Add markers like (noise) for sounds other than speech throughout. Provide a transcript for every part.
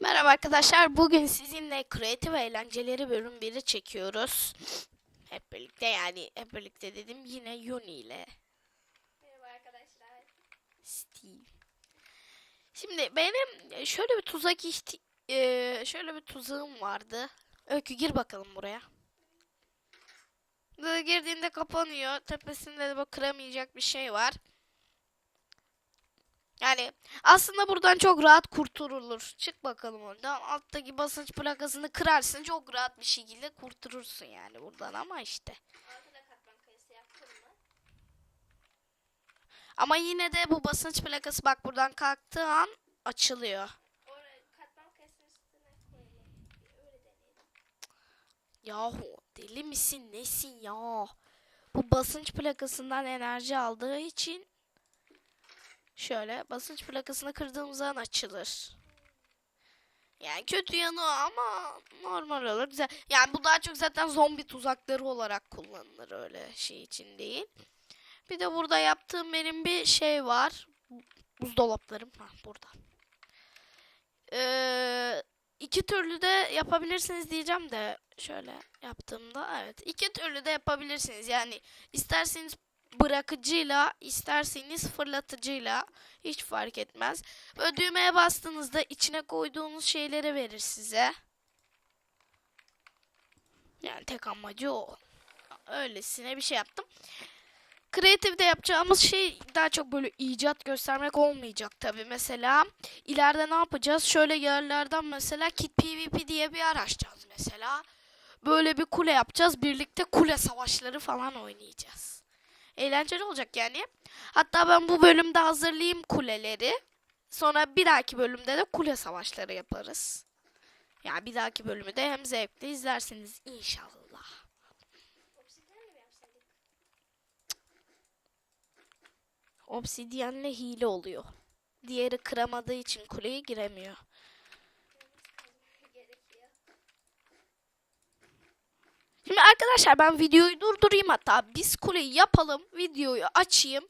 Merhaba arkadaşlar. Bugün sizinle kreatif eğlenceleri bölüm 1'i çekiyoruz. Hep birlikte yani hep birlikte dedim yine Yuni ile Merhaba arkadaşlar. Steve. Şimdi benim şöyle bir tuzak ihti eee, şöyle bir tuzağım vardı. Öykü gir bakalım buraya. Girdiğinde kapanıyor. Tepesinde de böyle kıramayacak bir şey var. Yani aslında buradan çok rahat kurtulur. Çık bakalım oradan. Alttaki basınç plakasını kırarsın. Çok rahat bir şekilde kurtulursun yani buradan ama işte. Ama yine de bu basınç plakası bak buradan kalktığı an açılıyor. Yahu deli misin nesin ya? Bu basınç plakasından enerji aldığı için şöyle basınç plakasını kırdığımız an açılır. Yani kötü yanı o ama normal olur güzel. Yani bu daha çok zaten zombi tuzakları olarak kullanılır öyle şey için değil. Bir de burada yaptığım benim bir şey var. Buzdolaplarım ha burada. Ee, iki türlü de yapabilirsiniz diyeceğim de şöyle yaptığımda evet iki türlü de yapabilirsiniz yani isterseniz bırakıcıyla isterseniz fırlatıcıyla hiç fark etmez. Böyle düğmeye bastığınızda içine koyduğunuz şeyleri verir size. Yani tek amacı o. Öylesine bir şey yaptım. Kreatifde yapacağımız şey daha çok böyle icat göstermek olmayacak tabi. Mesela ileride ne yapacağız? Şöyle yerlerden mesela Kit PvP diye bir yer açacağız mesela. Böyle bir kule yapacağız. Birlikte kule savaşları falan oynayacağız. Eğlenceli olacak yani. Hatta ben bu bölümde hazırlayayım kuleleri. Sonra bir dahaki bölümde de kule savaşları yaparız. Yani bir dahaki bölümü de hem zevkle izlersiniz inşallah. Obsidyenle hile oluyor. Diğeri kıramadığı için kuleye giremiyor. Şimdi arkadaşlar ben videoyu durdurayım hatta biz kuleyi yapalım. Videoyu açayım.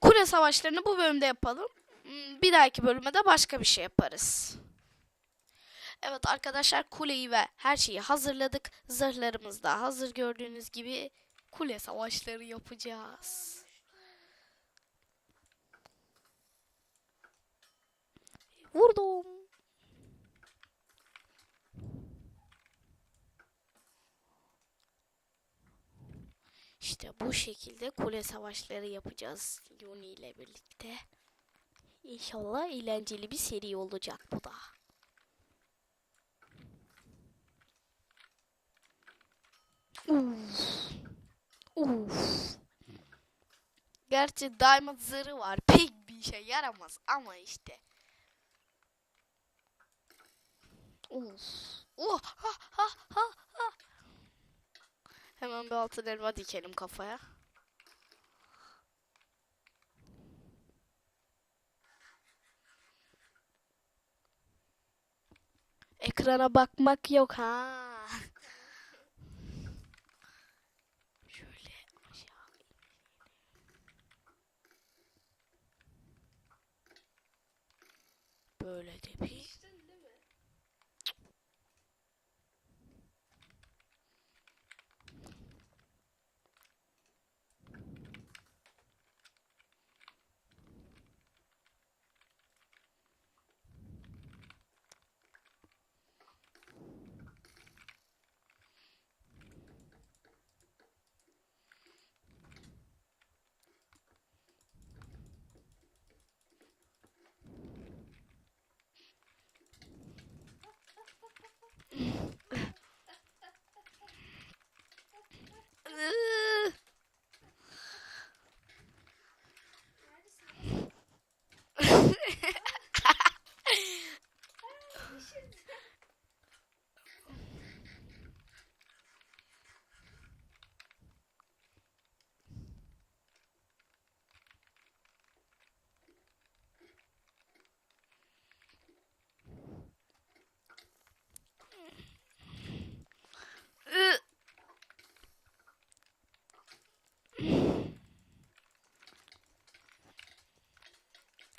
Kule savaşlarını bu bölümde yapalım. Hmm, Bir dahaki bölüme de başka bir şey yaparız. Evet arkadaşlar kuleyi ve her şeyi hazırladık. Zırhlarımız da hazır gördüğünüz gibi kule savaşları yapacağız. Vurdum. İşte bu şekilde kule savaşları yapacağız Yuni ile birlikte. İnşallah eğlenceli bir seri olacak bu da. Uf. Uf. Gerçi diamond zırhı var. Pek bir işe yaramaz ama işte. Uf. Ha, ha, ha, ha. Hemen bir altın elma dikelim kafaya. Ekrana bakmak yok ha.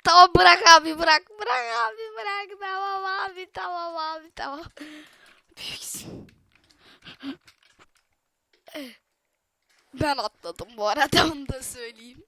Tamam bırak abi bırak. Bırak abi bırak. Tamam abi tamam abi tamam. Büyüksün. Ben atladım bu arada onu da söyleyeyim.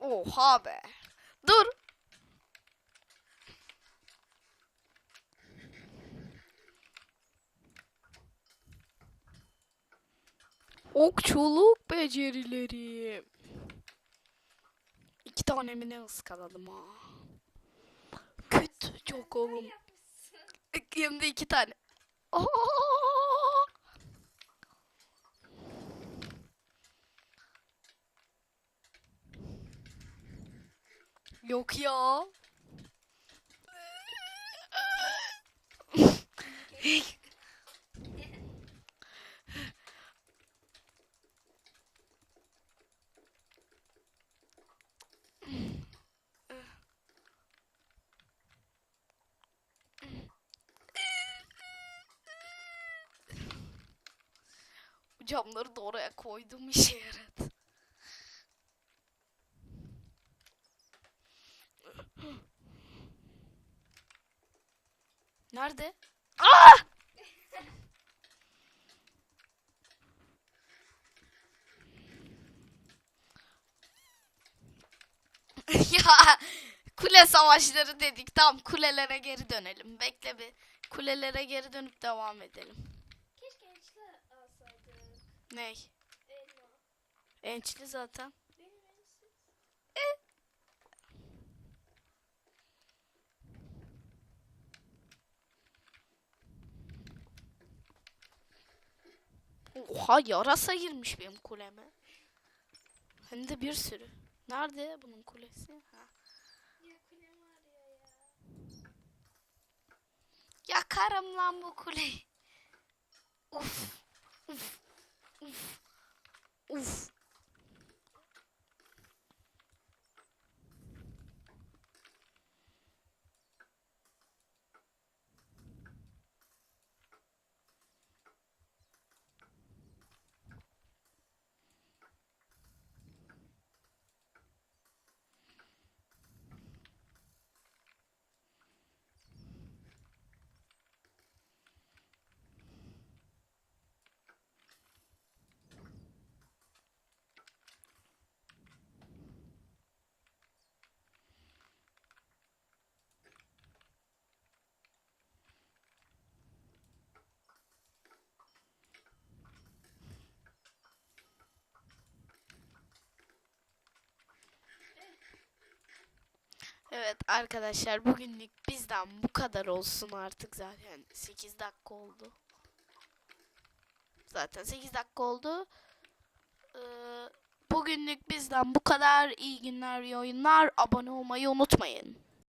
Oha be. Dur. Okçuluk becerileri. İki tane mi ne ıskaladım ha. Kötü çok oğlum. Hem de iki tane. Aa! Yok ya. Camları da oraya koydum işe yaradı. Nerede? Aa! (laughs) ya kule savaşları dedik. Tamam kulelere geri dönelim. Bekle bir. Kulelere geri dönüp devam edelim. Keşke ençli alsaydık. Ney? Elma. Ençli zaten. Benim ençsiz. Oha yarasa girmiş benim kuleme. Hem de bir sürü. Nerede bunun kulesi? Ha. Ya kulem. Yakarım lan bu kuleyi. Uf. Uf. Uf. Uf. Evet arkadaşlar bugünlük bizden bu kadar olsun artık zaten 8 dakika oldu. Zaten 8 dakika oldu. Ee, bugünlük bizden bu kadar. İyi günler, iyi oyunlar. Abone olmayı unutmayın.